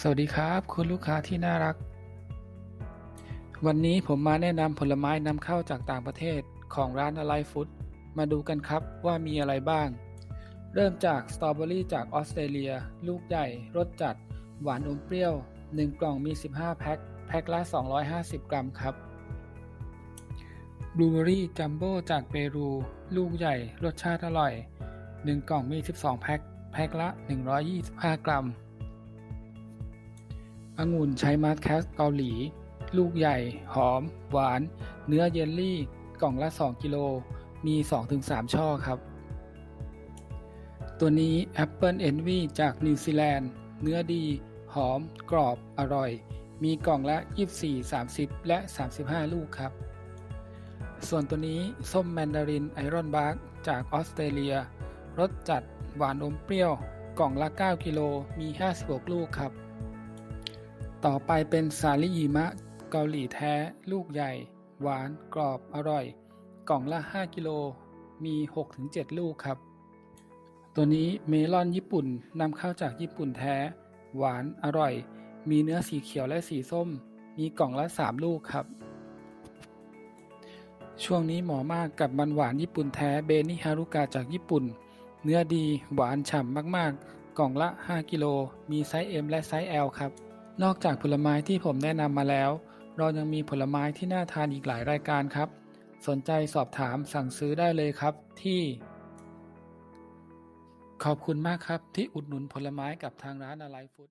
สวัสดีครับ คุณลูกค้าที่น่ารัก วันนี้ผมมาแนะนำผลไม้นำเข้าจากต่างประเทศของร้านอะไรฟุตมาดูกันครับว่ามีอะไรบ้าง เริ่มจากสตรอเบอรี่จากออสเตรเลีย ลูกใหญ่ รสจัด หวานอมเปรี้ยว 1 กล่องมี 15 แพ็ค แพ็คละ 250 กรัมครับบลูเบอรี่จัมโบ้จากเปรู ลูกใหญ่ รสชาติอร่อย 1 กล่องมี 12 แพ็ค แพ็คละ 125 กรัม องุ่นใช้มาสแคสเกาหลี ลูกใหญ่ หอม หวาน เนื้อเยลลี่ กล่องละ 2 กิโล มี 2-3 ช่อครับ ตัวนี้ Apple Envy จากนิวซีแลนด์ เนื้อดี หอม กรอบ อร่อย มีกล่องละ 24 30 และ 35 ลูกครับ ส่วนตัวนี้ ส้มแมนดารินไอรอนบาร์กจากออสเตรเลีย รสจัด หวานอมเปรี้ยว กล่องละ 9 กิโล มี 56 ลูกครับ ต่อไปเป็นสาลิยิมะเกาหลีแท้ ลูกใหญ่ หวาน กรอบ อร่อย กล่องละ 5 กิโล มี 6-7 ลูกครับ ตัวนี้เมลอนญี่ปุ่นนำเข้าจากญี่ปุ่นแท้ หวาน อร่อย มีเนื้อสีเขียวและสีส้ม มีกล่องละ 3 ลูกครับ ช่วงนี้หมอมากกับมันหวานญี่ปุ่นแท้เบนิฮารุกาจากญี่ปุ่น เนื้อดี หวานฉ่ำมาก ๆ กล่องละ 5 กิโล มีไซส์ M และไซส์ L ครับ นอกจากผลไม้ที่ผมแนะนำมาแล้ว เรายังมีผลไม้ที่น่าทานอีกหลายรายการครับ สนใจสอบถามสั่งซื้อได้เลยครับที่ ขอบคุณมากครับที่อุดหนุนผลไม้กับทางร้านอะไรฟู้ด